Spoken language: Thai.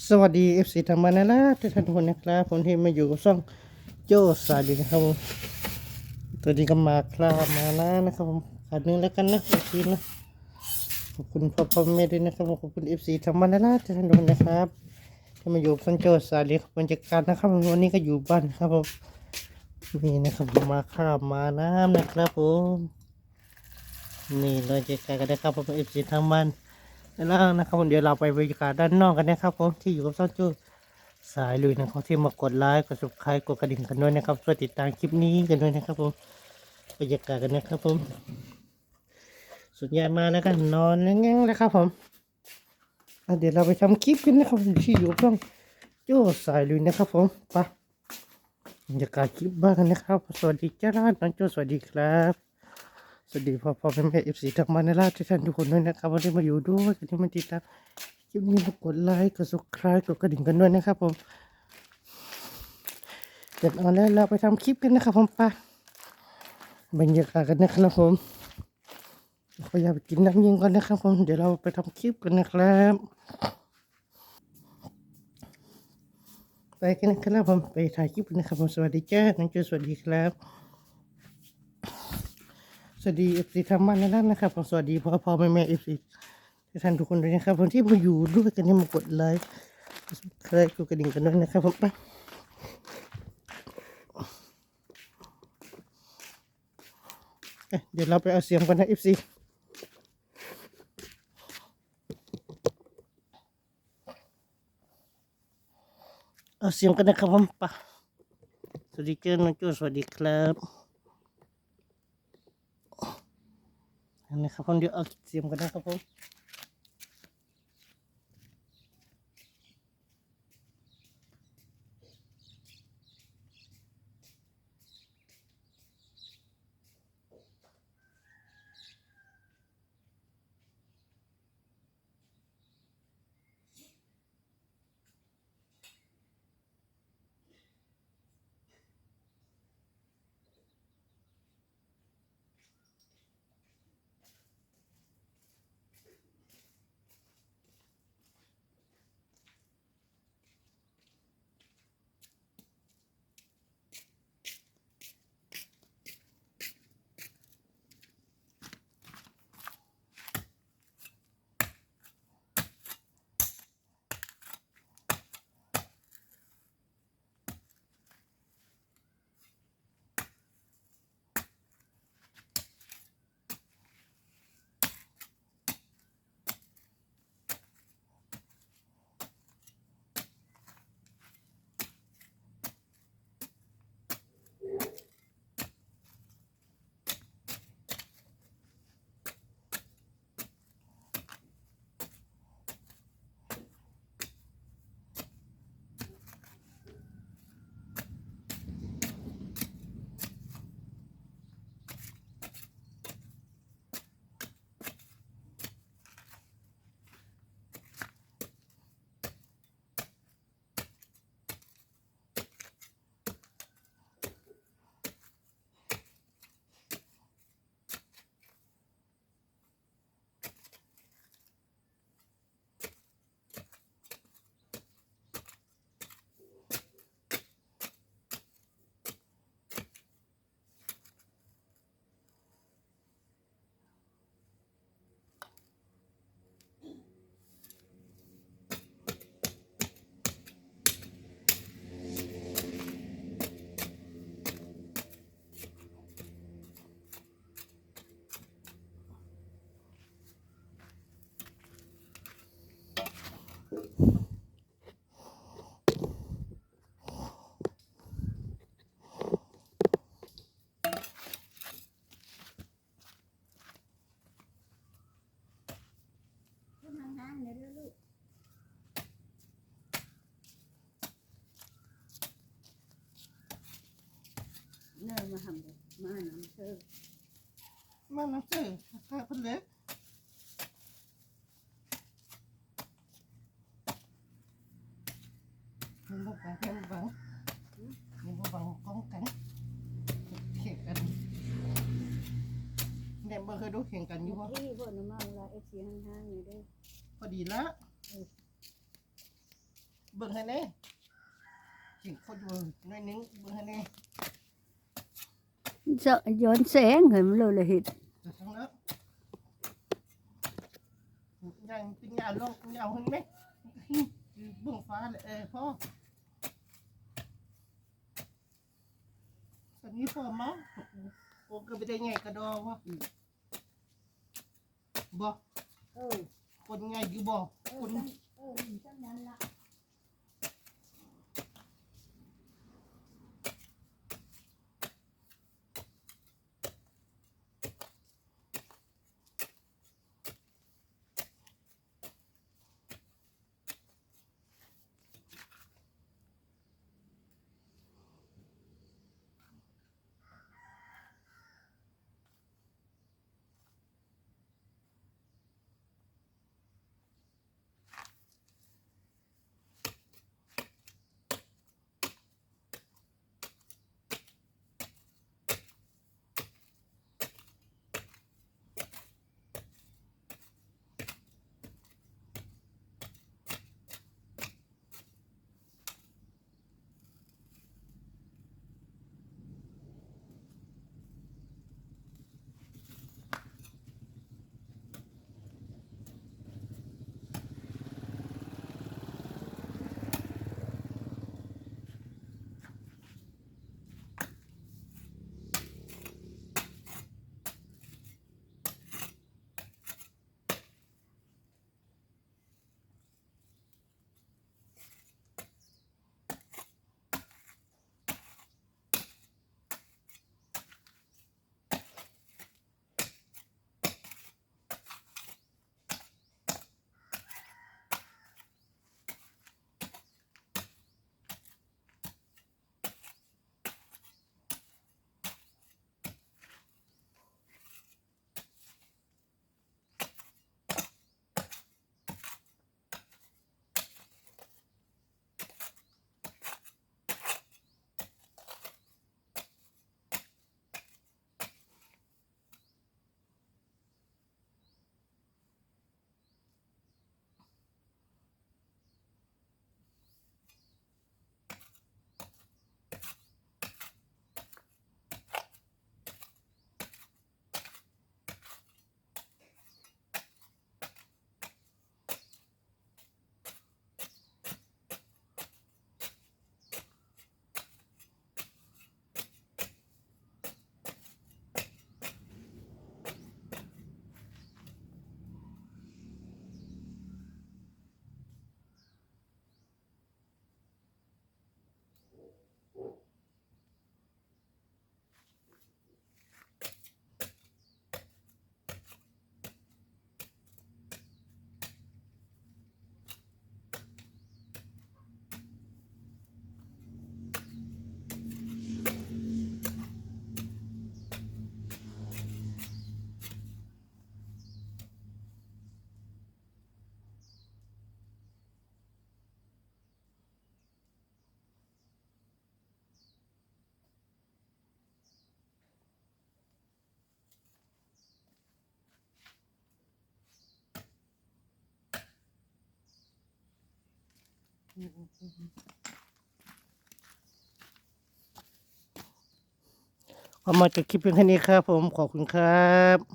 สวัสดี FC ธรรมนาลาทุกท่านทุกคนนะครับผมที่มาอยู่กับช่องโจสายดีนะครับผมตัวนี้ก็มาคลามานะนะครับผมขาดหนึงแล้วกันนะโอเคนะขอบคุณพ่อพ่อแม่ด้วยนะครับผมขอบคุณ FC ธรรมนาลาทุกท่านทุกคนนะครับที่มาอยู่กับช่องโจสายดีบรรยากาศนะครับวันนี้ก็อยู่บ้านครับผมนี่นะครับมาคลามาน้ำนะครับผมนี่เราจะกกันนะครับผม FC ทางบ้าน แล้วนะครับผมเดี๋ยวเราไปบรรยากาศด้านนอกกันนะครับผมที่อยู่กับซ่อนจูสายลุยนะครับที่มากดไลค์กด subscribe กดกระดิ่งกันด้วยนะครับช่วยติดตามคลิปนี้กันด้วยนะครับผมบรรยากาศกันนะครับผม สุดยอดมาแล้วกันนอนแง่งๆแล้วครับผมเดี๋ยวเราไปทำคลิปกันนะครับผมที่อยู่กับช่องโจ้สายลุยนะครับผมไปบรรยากาศคลิปบ้านกันนะครับ สวัสดีจ้าน้องโจ้สวัสดีครับ สวัสดีพ่อพ่อแม่แม่เอฟซีทางบ้านในราชทุกท่านทุกคนด้วยนะครับวันนี้มาอยู่ด้วยกันที่มาติดตามคลิปนี้มากดไลค์กด subscribe กดกระดิ่งกันด้วยนะครับผมเดี๋ยวเอาแล้วเราไปทำคลิปกันนะครับผมไปบรรยากาศกันนะครับผมขออยากไปกินน้ำเยิงก่อนนะครับผมเดี๋ยวเราไปทำคลิปกันนะครับ ไปกันนะครับผมไปถ่ายคลิปนะครับผมสวัสดีจ้าน้องจอสวัสดีครับ สวัสดีเอฟซีทางบ้านนั่นนะครับสวัสดีพ่อพ่อแม่แม่เอฟซีทุกท่านทุกคนด้วยนะครับผมที่มาอยู่ด้วยกันที่มากดไลค์เคยกดกระดิ่งกันด้วยนะครับผมไปเเดี๋ยวเราไปเอาเสียงกันนะเอฟซีเอาเสียงกันนะครับผมไปสวัสดีเจ้าน้องจูสวัสดีครับ นะครับผมเดี๋ยวเอาเสียมกันนะครับผม เลยลูกเนิ่มาทำเลยมาน้ำเชื่อมาแล้วเจ้ข้าเพิ่นเล็กยังบ่บังยังบ่บังยังบ่บังกล้องกันเข่งกันแดมบ่เคยดูเข่งกันอยู่บ่ที่พวกน้ำมาเวลาเอฟซีห้างๆอยู่ด้วย อดีละเบิ่งให้แน่จริงเขาอยู่หน้อยนึงเบิ่งให้แน่ sợ gión xé người mà lôi là hít เดี๋ยวทั้งแล้วยังเป็นยาลงยาวขึ้นไหมเบิ่งฟ้าเลยเออพ่อตอนนี้พ่อมาโอ้ก็ไม่ได้ไงกระดอวะบ่ ừ คนไงอยู่บ่คนามาจากคลิปเพียงแค่นี้ครับผมขอบคุณครับ